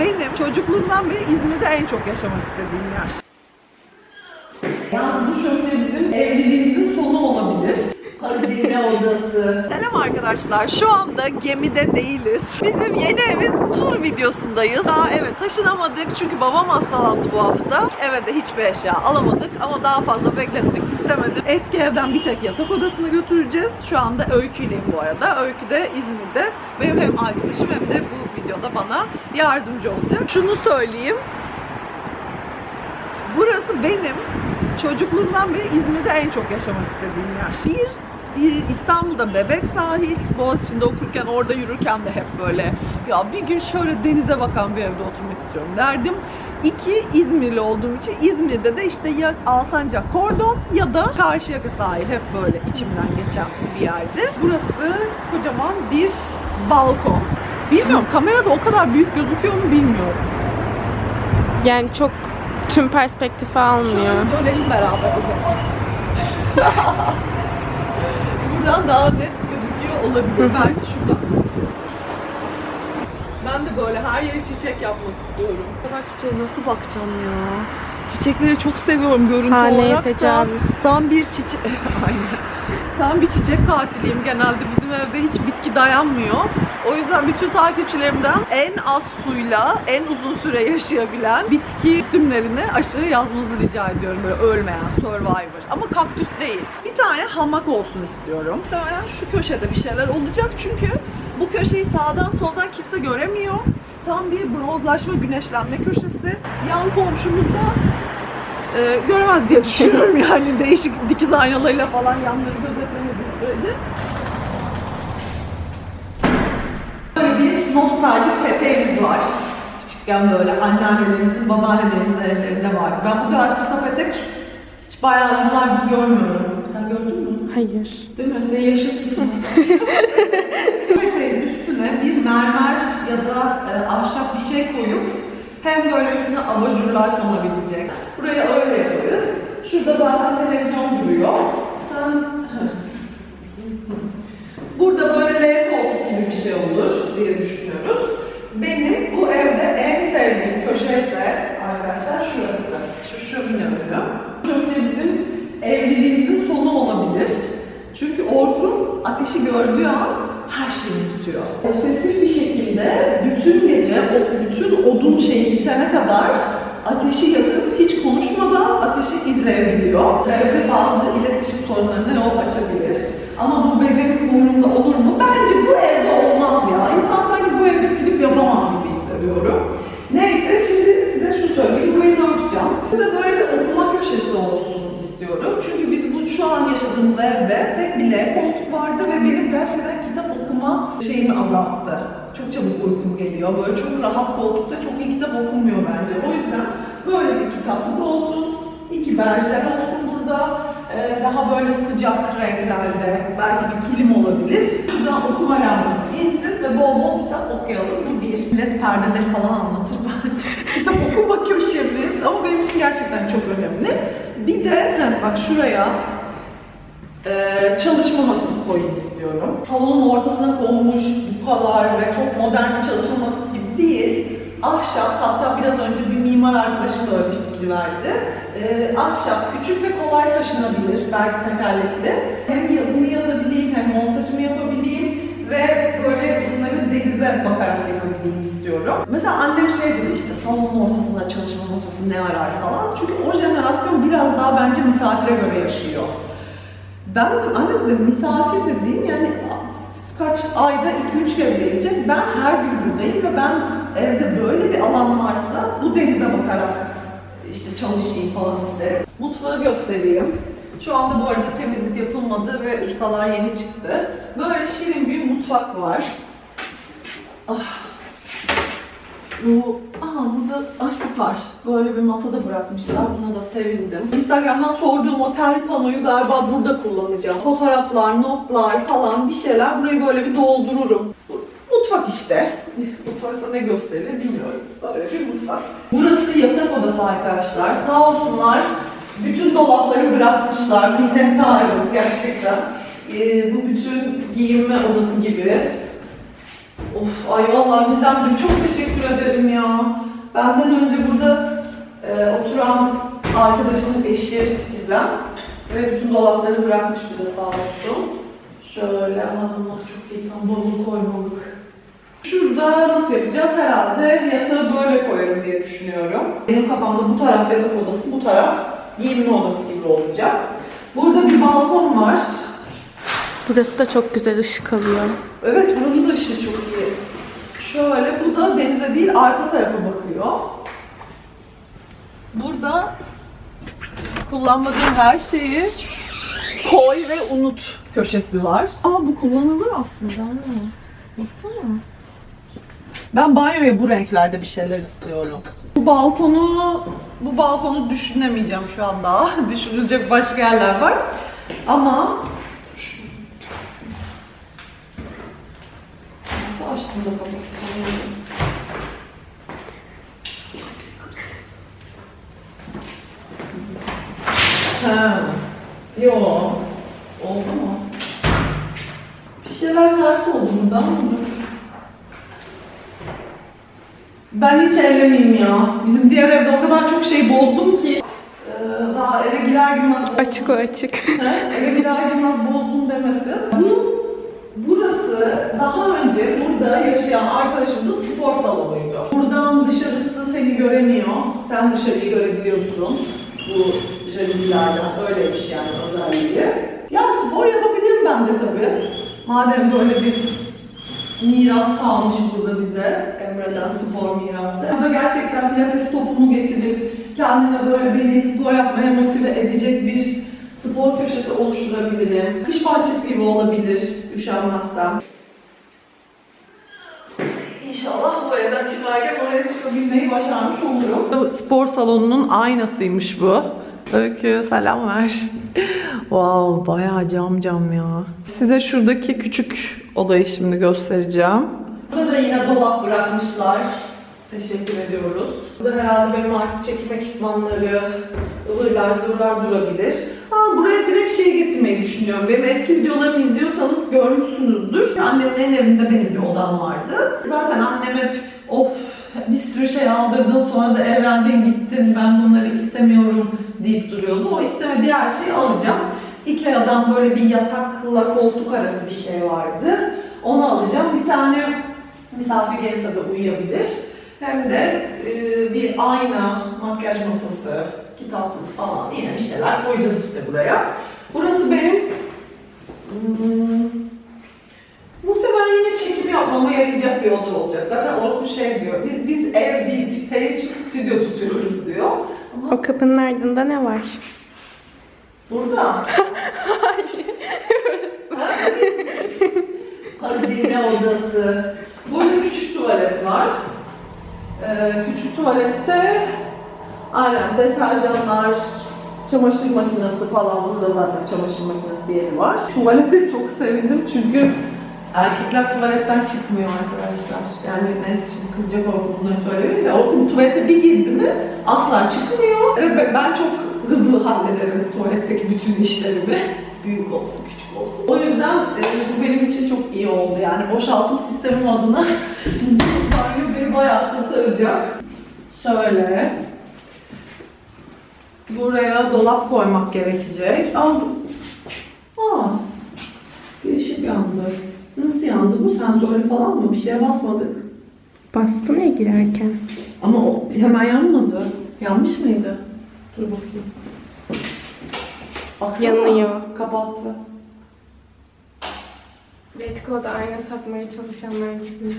benim çocukluğumdan beri İzmir'de en çok yaşamak istediğim yer. Yalnız bu bizim evliliğimizin. Hazine odası. Selam arkadaşlar. Şu anda gemide değiliz. Bizim yeni evin tur videosundayız. Daha evet taşınamadık çünkü babam hastalandı bu hafta. Eve de hiçbir eşya alamadık ama daha fazla bekletmek istemedim. Eski evden bir tek yatak odasını götüreceğiz. Şu anda Öykü'yleyim bu arada. Öykü de İzmir'de. Benim hem arkadaşım hem de bu videoda bana yardımcı olacak. Şunu söyleyeyim. Burası benim çocukluğumdan beri İzmir'de en çok yaşamak istediğim yer. Bir İstanbul'da Bebek Sahil, Boğaziçi'nde okurken orada yürürken de hep böyle ya bir gün şöyle denize bakan bir evde oturmak istiyorum derdim. İki İzmirli olduğum için İzmir'de de işte ya Alsancak Kordon ya da Karşıyaka sahil hep böyle içimden geçen bir yerdi. Burası kocaman bir balkon. Bilmiyorum kamerada o kadar büyük gözüküyor mu bilmiyorum. Yani çok tüm perspektifi almıyor. Şöyle dönelim beraber o zaman. Buradan daha net gözüküyor olabilir. Belki şuradan. Ben de böyle her yeri çiçek yapmak istiyorum. Ben çiçeğe nasıl bakacağım ya? Çiçekleri çok seviyorum görüntü Haneye olarak da. tecavüz. Tam bir çiçek... Aynen. Tam bir çiçek katiliyim. Genelde bizim evde hiç bitki dayanmıyor. O yüzden bütün takipçilerimden en az suyla en uzun süre yaşayabilen bitki isimlerini aşağı yazmanızı rica ediyorum. Böyle ölmeyen, survivor. Ama kaktüs değil. Bir tane hamak olsun istiyorum. Muhtemelen şu köşede bir şeyler olacak çünkü bu köşeyi sağdan soldan kimse göremiyor. Tam bir bronzlaşma, güneşlenme köşesi. Yan komşumuz da e, göremez diye düşünüyorum yani değişik dikiz aynalarıyla falan yanları gözetlemediği sürece. Nostaljik peteğimiz var. Küçükken böyle anneannelerimizin, babaannelerimizin evlerinde vardı. Ben bu kadar kısa petek hiç bayağı yıllardır görmüyorum. Sen gördün mü? Hayır. Değil mi? Senin yaşın. Peteğin üstüne bir mermer ya da e, ahşap bir şey koyup hem böyle üstüne abajurlar konabilecek. Burayı öyle yaparız. Şurada zaten televizyon duruyor. Sen... Burada böyle L koltuk gibi bir şey diye düşünüyoruz. Benim bu evde en sevdiğim köşe ise arkadaşlar şurası. Şu şömine önü. Şömine bizim evliliğimizin sonu olabilir. Çünkü Orkun ateşi gördüğü an her şeyi tutuyor. Obsesif bir şekilde bütün gece o bütün odun şeyi bitene kadar ateşi yakıp hiç konuşmadan ateşi izleyebiliyor. Evde bazı iletişim sorunlarına yol açabilir. Ama bu benim umurumda olur mu? Bence bu evde hissediyorum. Neyse şimdi size şu söyleyeyim. Burayı ne yapacağım? Ve böyle bir okuma köşesi olsun istiyorum. Çünkü biz bu şu an yaşadığımız evde tek bir L koltuk vardı ve benim gerçekten kitap okuma şeyimi azalttı. Çok çabuk uykum geliyor. Böyle çok rahat koltukta çok iyi kitap okunmuyor bence. O yüzden böyle bir kitaplık olsun. İki berjer olsun burada. Ee, daha böyle sıcak renklerde belki bir kilim olabilir. Şuradan okuma lambası ve bol bol kitap okuyalım. Bu bir. Millet perdeleri falan anlatır ben. kitap okuma köşemiz ama benim için gerçekten çok önemli. Bir de heh, bak şuraya e, çalışma masası koyayım istiyorum. Salonun ortasına konmuş bu kadar ve çok modern bir çalışma masası gibi değil. Ahşap, hatta biraz önce bir mimar arkadaşım da öyle bir fikir verdi. E, ahşap, küçük ve kolay taşınabilir, belki tekerlekli. Hem yazımı yazabileyim, hem montajımı yapabileyim ve böyle denize bakarak yapabileyim istiyorum. Mesela annem şey dedi işte salonun ortasında çalışma masası ne arar falan. Çünkü o jenerasyon biraz daha bence misafire göre yaşıyor. Ben dedim anne dedim misafir dediğin yani kaç ayda 2-3 kez gelecek. Ben her gün buradayım ve ben evde böyle bir alan varsa bu denize bakarak işte çalışayım falan isterim. Mutfağı göstereyim. Şu anda bu arada temizlik yapılmadı ve ustalar yeni çıktı. Böyle şirin bir mutfak var. Ah. Bu, aa burada, ah süper. Böyle bir masada bırakmışlar. Buna da sevindim. Instagram'dan sorduğum otel panoyu galiba burada kullanacağım. Fotoğraflar, notlar falan bir şeyler. Burayı böyle bir doldururum. Mutfak işte. Mutfakta ne gösterir bilmiyorum. Böyle bir mutfak. Burası yatak odası arkadaşlar. Sağ olsunlar. Bütün dolapları bırakmışlar. Minnettarım gerçekten. Ee, bu bütün giyinme odası gibi Of ay vallahi Gizemciğim çok teşekkür ederim ya. Benden önce burada e, oturan arkadaşımın eşi Gizem ve bütün dolapları bırakmış bize sağ olsun. Şöyle aman çok iyi tam bavul koymalık. Şurada nasıl yapacağız? Herhalde yatağı böyle koyarım diye düşünüyorum. Benim kafamda bu taraf yatak odası, bu taraf giyinme odası gibi olacak. Burada bir balkon var. Burası da çok güzel ışık alıyor. Evet buranın da ışığı çok iyi. Şöyle bu da denize değil arka tarafa bakıyor. Burada kullanmadığın her şeyi koy ve unut köşesi var. Ama bu kullanılır aslında. Baksana. Ben banyoya bu renklerde bir şeyler istiyorum. Bu balkonu bu balkonu düşünemeyeceğim şu an daha. Düşünülecek başka yerler var. Ama Nasıl açtım da kapattım? Ha. Yo. Oldu mu? Bir şeyler ters oldu burada mı? Dur. Ben hiç ellemeyeyim ya. Bizim diğer evde o kadar çok şey bozdum ki. Ee, daha eve girer girmez bozdum. Açık o açık. Ha, eve girer girmez bozdum demesin. Bu burası daha önce burada yaşayan arkadaşımızın spor salonuydu. Buradan dışarısı seni göremiyor. Sen dışarıyı görebiliyorsun. Bu jalouzlerden öyleymiş yani özelliği. Ya spor yapabilirim ben de tabii. Madem böyle bir miras kalmış burada bize. Emre'den spor mirası. Burada gerçekten pilates topumu getirip kendime böyle beni spor yapmaya motive edecek bir spor köşesi oluşturabilirim. Kış bahçesi gibi olabilir üşenmezsem. İnşallah bu evden çıkarken oraya çıkabilmeyi başarmış olurum. Spor salonunun aynasıymış bu. Öykü selam ver. wow bayağı cam cam ya. Size şuradaki küçük odayı şimdi göstereceğim. Burada da yine dolap bırakmışlar. Teşekkür ediyoruz. Burada herhalde benim artık çekim ekipmanları, ıvırlar zıvırlar durabilir. Ha, buraya direkt şey getirmeyi düşünüyorum. Benim eski videolarımı izliyorsanız görmüşsünüzdür. Annemlerin evinde benim bir odam vardı. Zaten annem hep of bir sürü şey aldırdın sonra da evrenden gittin ben bunları istemiyorum deyip duruyordu. O istemediği her şeyi alacağım. Ikea'dan böyle bir yatakla koltuk arası bir şey vardı. Onu alacağım. Bir tane misafir gelirse de uyuyabilir. Hem de e, bir ayna, makyaj masası, kitaplık falan yine bir şeyler koyacağız işte buraya. Burası benim hmm, muhtemelen yine çekim yapmama yarayacak bir oda olacak. Zaten Orkun şey diyor, biz biz ev değil, biz için stüdyo tutuyoruz diyor. Ama O kapının ardında ne var? burada. Hazine odası. Burada küçük tuvalet var. Ee, küçük tuvalette aynen deterjanlar, çamaşır makinesi falan. Burada zaten çamaşır makinesi yeri var. Tuvalete çok sevindim çünkü erkekler tuvaletten çıkmıyor arkadaşlar. Yani neyse şimdi kızacak Orkun bunları söyleyeyim de Orkun tuvalete bir girdi mi asla çıkmıyor. Ve ben- çok hızlı hallederim tuvaletteki bütün işlerimi. Büyük olsun, küçük olsun. O yüzden e, bu benim için çok iyi oldu. Yani boşaltım sistemim adına banyo beni bayağı kurtaracak. Şöyle. Buraya dolap koymak gerekecek. Aa, aa bir ışık yandı. Nasıl yandı bu? Sensörlü falan mı? Bir şeye basmadık. Bastın ya girerken. Ama o hemen yanmadı. Yanmış mıydı? Dur bakayım. Baksana. Yanıyor. Kapattı. Letgo'da ayna satmaya çalışanlar gibi.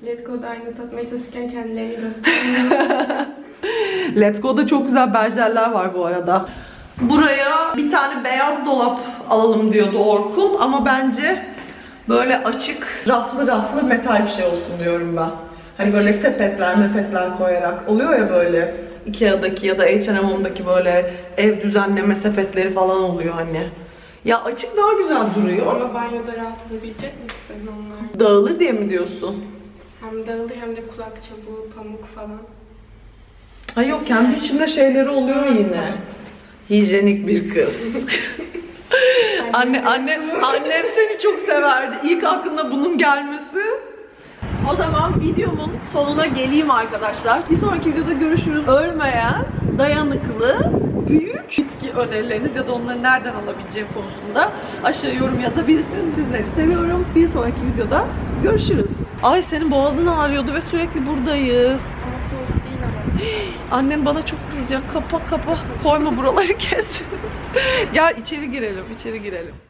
He? Letgo'da ayna satmaya çalışırken kendilerini gösteriyor. Let's Go'da çok güzel berjerler var bu arada. Buraya bir tane beyaz dolap alalım diyordu Orkun ama bence böyle açık, raflı raflı metal bir şey olsun diyorum ben. Hani böyle sepetler, mepetler koyarak oluyor ya böyle Ikea'daki ya da H&M'daki böyle ev düzenleme sepetleri falan oluyor hani. Ya açık daha güzel duruyor. Ama banyoda rahat edebilecek misin onlar? Dağılır diye mi diyorsun? Hem dağılır hem de kulak çubuğu, pamuk falan. Ha yok kendi içinde şeyleri oluyor yine. Hijyenik bir kız. Anne, anne, annem seni çok severdi. İlk aklına bunun gelmesi O zaman videomun sonuna geleyim arkadaşlar. Bir sonraki videoda görüşürüz. Ölmeyen, dayanıklı, büyük bitki önerileriniz ya da onları nereden alabileceğim konusunda aşağı yorum yazabilirsiniz. Sizleri seviyorum. Bir sonraki videoda görüşürüz. Ay senin boğazın ağrıyordu ve sürekli buradayız. Ama soğuk değil ama. Annem bana çok kızacak. Kapa kapa. Koyma buraları kes. Gel içeri girelim, içeri girelim.